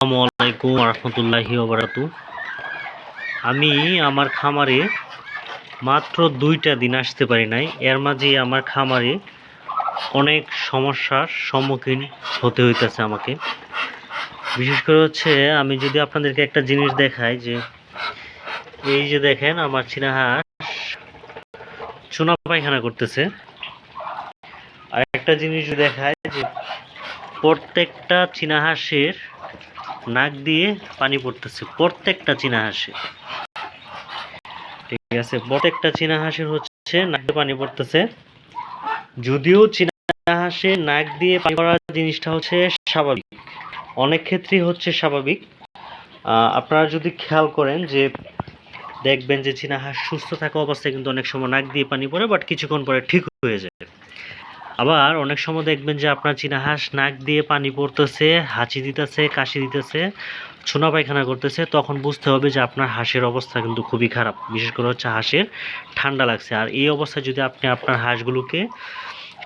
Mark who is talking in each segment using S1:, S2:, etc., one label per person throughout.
S1: আসসালামু আলাইকুম রহমতুল্লাহি ওবরাতু আমি আমার খামারে মাত্র দুইটা দিন আসতে পারি নাই। এর মাঝে আমার খামারে অনেক সমস্যার সম্মুখীন হতে হইতেছে আমাকে। বিশেষ করে হচ্ছে আমি যদি আপনাদেরকে একটা জিনিস দেখাই যে, এই যে দেখেন আমার চীনা হাঁস চুনা পায়খানা করতেছে। আর একটা জিনিস দেখায় যে, প্রত্যেকটা চীনা হাঁসের নাক দিয়ে পানি পড়তেছে, প্রত্যেকটা চীনা হাঁসে। ঠিক আছে, প্রত্যেকটা চীনা হাঁসের হচ্ছে নাক দিয়ে পানি পড়তেছে। যদিও চীনা হাঁসে নাক দিয়ে পানি পড়া জিনিসটা হচ্ছে স্বাভাবিক। অনেক ক্ষেত্রেই হচ্ছে স্বাভাবিক। আপনারা যদি খেয়াল করেন যে দেখবেন যে চীনা হাঁস সুস্থ থাকা অবস্থায় কিন্তু অনেক সময় নাক দিয়ে পানি পড়ে, বাট কিছুক্ষণ পরে ঠিক হয়ে যায়। আবার অনেক সময় দেখবেন যে আপনার চীনা হাঁস নাক দিয়ে পানি পড়তেছে, হাঁচি দিতেছে, কাশি দিতেছে, ছোনা পায়খানা করতেছে, তখন বুঝতে হবে যে আপনার হাঁসের অবস্থা কিন্তু খুবই খারাপ। বিশেষ করে হচ্ছে হাঁসের ঠান্ডা লাগছে। আর এই অবস্থায় যদি আপনি আপনার হাঁসগুলোকে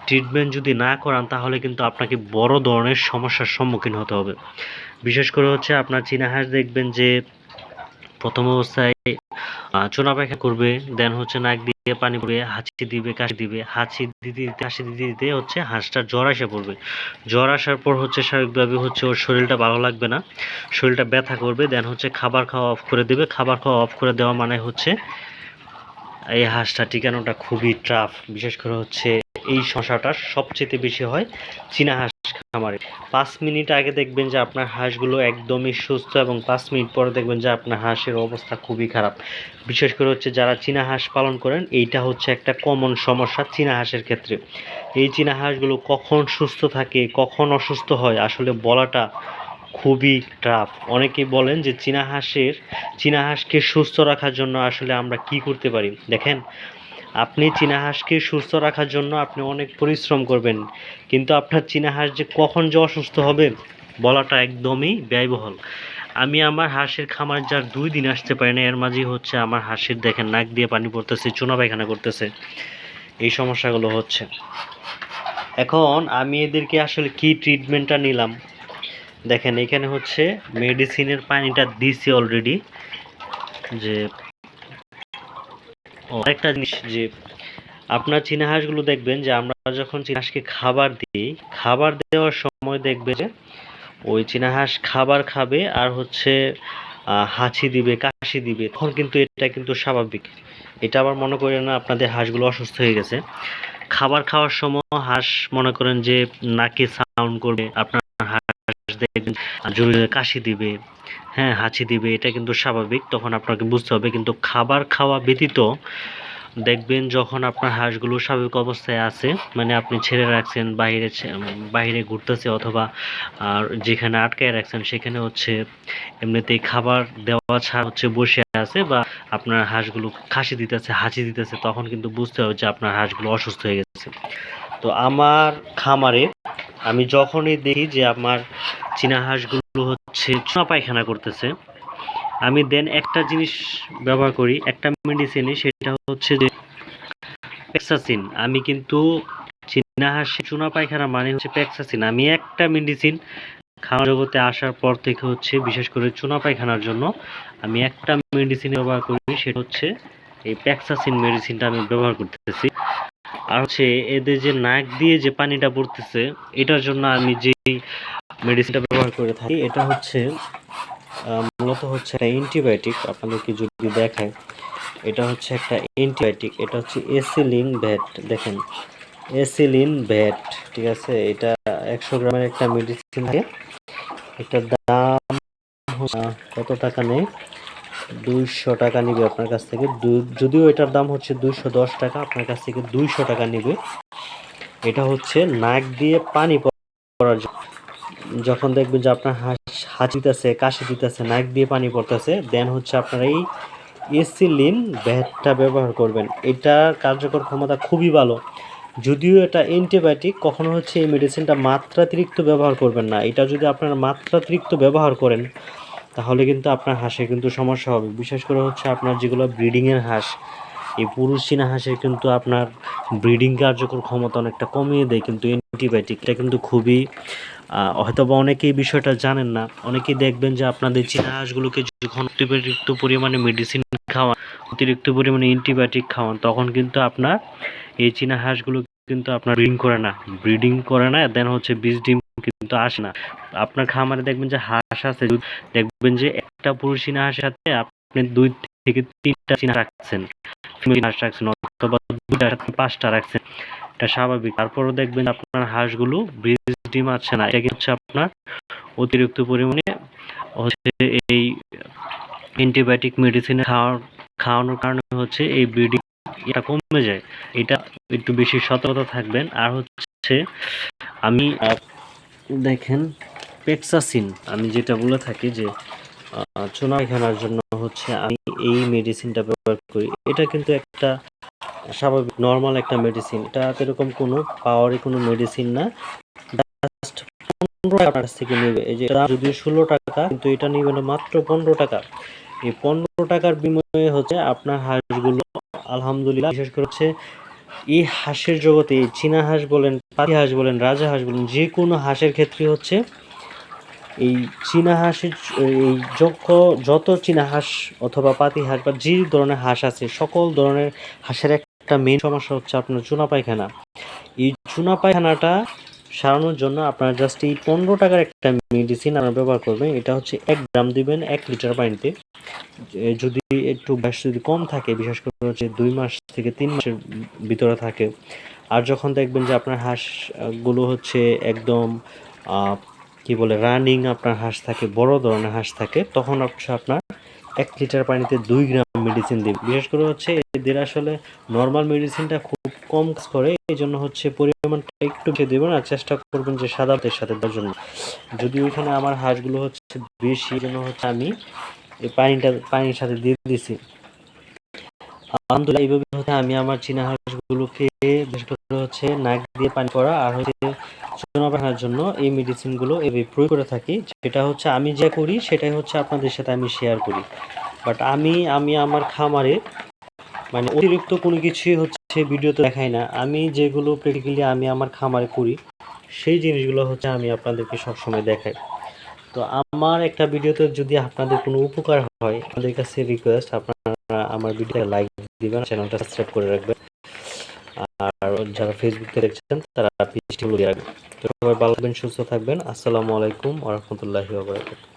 S1: ট্রিটমেন্ট যদি না করান, তাহলে কিন্তু আপনাকে বড় ধরনের সমস্যার সম্মুখীন হতে হবে। বিশেষ করে হচ্ছে আপনার চীনা হাঁস দেখবেন যে প্রথম অবস্থায় চোনা পায়খানা করবে দেন হচ্ছে নাক দিয়ে পানি পড়বে, হাঁচি দিবে, কাশি দিবে, হাঁচি দিতে দিতে, কাশি দিতে দিতে হচ্ছে হাঁসটার জ্বর আসে পড়বে। জ্বর আসার পর হচ্ছে স্বাভাবিকভাবে হচ্ছে ওর শরীরটা ভালো লাগবে না, শরীরটা ব্যথা করবে দেন হচ্ছে খাবার খাওয়া অফ করে দেবে। খাবার খাওয়া অফ করে দেওয়া মানে হচ্ছে এই হাঁসটা টিকানোটা খুবই টাফ বিশেষ করে হচ্ছে এই শশাটা সবচেয়ে বেশি হয় চীনা হাঁস খামারে। পাঁচ মিনিট আগে দেখবেন যে আপনার হাঁসগুলো একদমই সুস্থ এবং পাঁচ মিনিট পরে দেখবেন যে আপনার হাঁসের অবস্থা খুবই খারাপ। বিশেষ করে হচ্ছে যারা চীনা হাঁস পালন করেন, এইটা হচ্ছে একটা কমন সমস্যা চীনা হাঁসের ক্ষেত্রে। এই চীনা হাঁসগুলো কখন সুস্থ থাকে, কখন অসুস্থ হয়, আসলে বলাটা খুবই টাফ অনেকেই বলেন যে চীনা হাঁসের, চীনা হাঁসকে সুস্থ রাখার জন্য আসলে আমরা কি করতে পারি? দেখেন আপনি চীনা হাঁসকে সুস্থ রাখার জন্য আপনি অনেক পরিশ্রম করবেন, কিন্তু আপনার চীনা হাঁস যে কখন যে অসুস্থ হবে বলাটা একদমই ব্যয়বহুল। আমি আমার হাঁসের খামার যার দুই দিন আসতে পারি না, এর মাঝেই হচ্ছে আমার হাঁসের দেখেন নাক দিয়ে পানি পড়তেছে, চুনা পায়খানা করতেছে। এই সমস্যাগুলো হচ্ছে। এখন আমি এদেরকে আসলে কি ট্রিটমেন্টটা নিলাম? দেখেন এখানে হচ্ছে মেডিসিনের পানিটা দিছি অলরেডি, যে আরেকটা জিনিস যে আপনার চীনা হাঁসগুলো দেখবেন যে আমরা যখন চীনা হাঁসকে খাবার দিই, খাবার দেওয়ার সময় দেখবে যে ওই চীনা হাঁস খাবার খাবে আর হচ্ছে হাঁচি দিবে, কাশি দিবে। তখন কিন্তু এটা কিন্তু স্বাভাবিক। এটা আবার মনে করেন না আপনাদের হাঁসগুলো অসুস্থ হয়ে গেছে। খাবার খাওয়ার সময় হাঁস মনে করেন যে নাকে সাউন্ড করবে, আপনার দেখবেন জোরে জোরে কাশি দিবে হ্যাঁ হাঁচি দিবে, এটা কিন্তু স্বাভাবিক, তখন আপনাকে বুঝতে হবে। কিন্তু খাবার খাওয়া ব্যতীত দেখবেন যখন আপনার হাঁসগুলো স্বাভাবিক অবস্থায় আছে মানে আপনি ছেড়ে রাখছেন, বাইরে বাইরে ঘুরতেছে অথবা, আর যেখানে আটকায় রাখছেন, সেখানে হচ্ছে এমনিতেই খাবার দেওয়া ছাড়া হচ্ছে বসে আছে বা আপনার হাঁসগুলো খাসি দিতেছে, হাঁচি দিতেছে, তখন কিন্তু বুঝতে হবে যে আপনার হাঁসগুলো অসুস্থ হয়ে গেছে। তো আমার খামারে আমি যখনই দেখি যে আমার চীনা হাঁসগুলো হচ্ছে চুনা পায়খানা করতেছে। আমি দেন একটা জিনিস ব্যবহার করি, একটা মেডিসিনই সেটা হচ্ছে যে পেক্সাসিন আমি কিন্তু চীনা হাঁসে চুনা পায়খানা মানে হচ্ছে পেক্সাসিন আমি একটা মেডিসিন খাওয়া জগতে আসার পর থেকে হচ্ছে, বিশেষ করে চুনা পায়খানার জন্য, আমি একটা মেডিসিন ব্যবহার করি, সেটা হচ্ছে এই প্যাক্সাসিন মেডিসিনটা আমি ব্যবহার করতেছি। আর হচ্ছে এদের যে নাক দিয়ে যে পানিটা পড়তেছে, এটার জন্য আমি যেই মেডিসিনটা ব্যবহার করে থাকি, এটা হচ্ছে মূলত হচ্ছে একটা অ্যান্টিবায়োটিক আপনাদেরকে যদি দেখায় এটা হচ্ছে একটা অ্যান্টিবায়োটিক এটা হচ্ছে এসিলিন ভ্যাট দেখেন এসিলিন ভ্যাট ঠিক আছে? এটা একশো গ্রামের একটা মেডিসিন থাকে, এটার দাম কত টাকা নেই দুইশো টাকা নিবে আপনার কাছ থেকে। যদিও এটার দাম হচ্ছে দুইশো দশ টাকা, আপনার কাছ থেকে দুইশো টাকা নিবে। এটা হচ্ছে নাক দিয়ে পানি পড়ার জন্য। যখন দেখবেন যে আপনার হাঁচি দিতেছে, কাশি দিতেছে, নাক দিয়ে পানি পড়তেছে দেন হচ্ছে আপনার এই এসিলিন ব্যাটটা ব্যবহার করবেন। এটার কার্যকর ক্ষমতা খুবই ভালো। যদিও এটা অ্যান্টিবায়োটিক, কখনো হচ্ছে এই মেডিসিনটা মাত্রাতিরিক্ত ব্যবহার করবেন না। এটা যদি আপনারা মাত্রাতিরিক্ত ব্যবহার করেন তাহলে কিন্তু আপনার হাঁসের কিন্তু সমস্যা হবে। বিশেষ করে হচ্ছে আপনার যেগুলো ব্রিডিংয়ের হাঁস, এই পুরুষ চীনা হাঁসের কিন্তু আপনার ব্রিডিং কার্যকর ক্ষমতা অনেকটা কমিয়ে দেয়, কিন্তু অ্যান্টিবায়োটিকটা কিন্তু খুবই হয়তো বা অনেকেই বিষয়টা জানেন না। অনেকেই দেখবেন যে আপনাদের চীনা হাঁসগুলোকে যখন অতিরিক্ত পরিমাণে মেডিসিন খাওয়ান, অতিরিক্ত পরিমাণে অ্যান্টিবায়োটিক খাওয়ান, তখন কিন্তু আপনার এই চীনা হাঁসগুলো কিন্তু আপনার ব্রিডিং করে না। ব্রিডিং করে না দেন হচ্ছে বীজ ডিম কিন্তু আসে না। আপনার খামারে দেখবেন যে হাঁস আছে দেখবেন যে একটা পুরুষ হাঁসের সাথে আপনি দুই থেকে তিনটা চীনা রাখছেন। হাঁস রাখছেন অথবা সাথে পাঁচটা রাখছেন। এটা স্বাভাবিক। তারপরও দেখবেন আপনার হাঁসগুলো বীজ ডিম আছে না এটা হচ্ছে আপনার অতিরিক্ত পরিমাণে হচ্ছে এই অ্যান্টিবায়োটিক মেডিসিন খাওয়ার, খাওয়ানোর কারণে হচ্ছে এই ব্রিডিং এটা কমে যায়। এটা একটু বেশি সতর্কতা থাকবেন। আর হচ্ছে আমি দেখেন পেক্সাসিন আমি যেটা বলে থাকি যে আহ, চুনা পায়খানার জন্য হচ্ছে আমি এই মেডিসিনটা ব্যবহার করি। এটা কিন্তু একটা স্বাভাবিক নর্মাল একটা মেডিসিন এটা এরকম কোনো পাওয়ারই কোনো মেডিসিন না। জাস্ট পনেরো টাকা থেকে নেবে। এই যে যদিও ষোলো টাকা কিন্তু এটা নেবে না মাত্র পনেরো টাকা। এই পনেরো টাকার বিনিময়ে হচ্ছে আপনার হাঁসগুলো আলহামদুলিল্লাহ বিশেষ করে হচ্ছে এই হাঁসের জগতে চীনা হাঁস বলেন, পাতি হাঁস বলেন, রাজা হাঁস বলেন, যে কোনো হাঁসের ক্ষেত্রে হচ্ছে এই চীনা হাঁসের এই যক্ষ, যত চীনা হাঁস অথবা পাতি হাঁস বা যে ধরনের হাঁস আছে, সকল ধরনের হাঁসের একটা মেন সমস্যা হচ্ছে আপনার চুনা পায়খানা। এই চুনা পায়খানাটা সারানোর জন্য আপনারা জাস্ট এই পনেরো টাকার একটা মেডিসিন আপনারা ব্যবহার করবেন। এটা হচ্ছে এক গ্রাম দিবেন এক লিটার পানিতে। যদি একটু ব্যাস যদি কম থাকে বিশেষ করে হচ্ছে দুই মাস থেকে তিন মাসের ভিতরে থাকে আর যখন দেখবেন যে আপনার হাঁস আহ, গুলো হচ্ছে একদম কি বলে রানিং আপনার হাঁস থাকে বড় ধরনের হাঁস থাকে তখন হচ্ছে আপনার এক লিটার পানিতে দুই গ্রাম মেডিসিন দিন। বিশেষ করে হচ্ছে এদের আসলে নর্মাল মেডিসিনটা খুব কম কাজ করে, এই জন্য হচ্ছে পরিমাণটা একটু বেশি দেবেন আর চেষ্টা করবেন যে সাদা সাথে দেওয়ার জন্য। যদি ওইখানে আমার হাঁসগুলো হচ্ছে বেশি জন্য হচ্ছে আমি এই পানিটা, পানির সাথে দিয়ে দিছি। আলহামদুলিল্লাহ, এইভাবে হচ্ছে আমি আমার চীনা হাঁসগুলোকে বিশেষ করে হচ্ছে নাক দিয়ে পানি করা আর হচ্ছে পাখানোর জন্য এই মেডিসিনগুলো এভাবে প্রয়োগ করে থাকি। যেটা হচ্ছে আমি যা করি সেটাই হচ্ছে আপনাদের সাথে আমি শেয়ার করি। বাট আমি আমি আমার খামারে মানে অতিরিক্ত কোনো কিছুই হচ্ছে ভিডিওতে দেখাই না। আমি যেগুলো প্র্যাকটিক্যালি আমি আমার খামারে করি, সেই জিনিসগুলো হচ্ছে আমি আপনাদেরকে সবসময় দেখাই। তো আমার একটা ভিডিওতে যদি আপনাদের কোনো উপকার হয় আমাদের কাছে রিকোয়েস্ট আপনারা আমার ভিডিওটা লাইক দিবেন চ্যানেলটা সাবস্ক্রাইব করে রাখবেন। আর যারা ফেসবুক দেখছেন, তারা পেজটি ফলো দিয়ে রাখবেন। তো সবাই ভালো থাকবেন, সুস্থ থাকবেন। আসসালামু আলাইকুম ওয়া রাহমাতুল্লাহি ওয়া বারাকাতুহু।